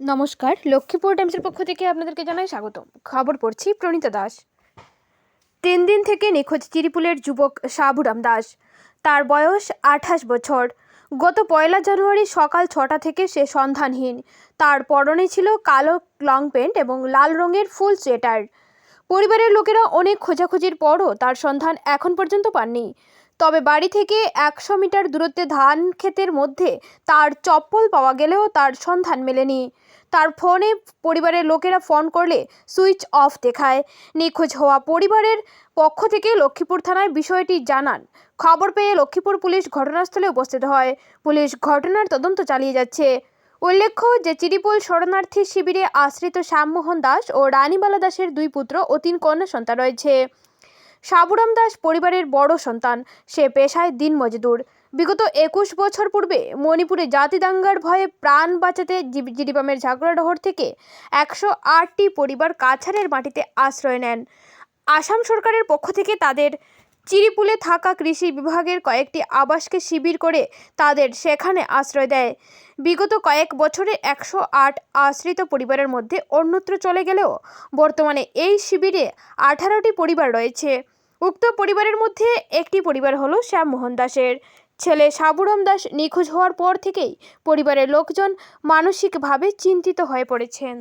নমস্কার, লক্ষ্মীপুর টাইমসের পক্ষ থেকে আপনাদেরকে জানাই স্বাগত খবর পড়ছি প্রণীতা দাস। তিন দিন থেকে নিখোঁজ চিরিপুলের যুবক সাবুরাম দাস। তার বয়স আঠাশ বছর। গত পয়লা জানুয়ারি সকাল ছটা থেকে সে সন্ধানহীন। তার পরনে ছিল কালো লং প্যান্ট এবং লাল রঙের ফুল সোয়েটার। পরিবারের লোকেরা অনেক খোঁজাখুঁজির পরও তার সন্ধান এখন পর্যন্ত পাননি। তবে বাড়ি থেকে একশো মিটার দূরত্বে ধান ক্ষেতের মধ্যে তার চপ্পল পাওয়া গেলেও তার সন্ধান মেলেনি। তার ফোনে পরিবারের লোকেরা ফোন করলে সুইচ অফ দেখায়। নিখোঁজ হওয়া পরিবারের পক্ষ থেকে লক্ষ্মীপুর থানায় বিষয়টি জানান। খবর পেয়ে লক্ষ্মীপুর পুলিশ ঘটনাস্থলে উপস্থিত হয়। পুলিশ ঘটনার তদন্ত চালিয়ে যাচ্ছে। উল্লেখ্য যে চিরিপুল শরণার্থী শিবিরে আশ্রিত শ্যামমোহন দাস ও রানীবালা দাসের দুই পুত্র ও তিন কন্যা সন্তান রয়েছে। সাবুরাম দাস পরিবারের বড় সন্তান, সে পেশায় দিন মজদুর। বিগত একুশ বছর পূর্বে মণিপুরে জাতি দাঙ্গার ভয়ে প্রাণ বাঁচাতে জি- জিডিবামের ঝাগড়াডহর থেকে একশো আটটি পরিবার কাছাড়ের মাটিতে আশ্রয় নেন। আসাম সরকারের পক্ষ থেকে তাদের চিরিপুলে থাকা কৃষি বিভাগের কয়েকটি আবাসকে শিবির করে তাদের সেখানে আশ্রয় দেয়। বিগত কয়েক বছরে একশো আট আশ্রিত পরিবারের মধ্যে অন্যত্র চলে গেলেও বর্তমানে এই শিবিরে আঠারোটি পরিবার রয়েছে। উক্ত পরিবারের মধ্যে একটি পরিবার হলো শ্যামমোহন দাসের। ছেলে সাবুরাম দাস নিখোঁজ হওয়ার পর থেকেই পরিবারের লোকজন মানসিকভাবে চিন্তিত হয়ে পড়েছেন।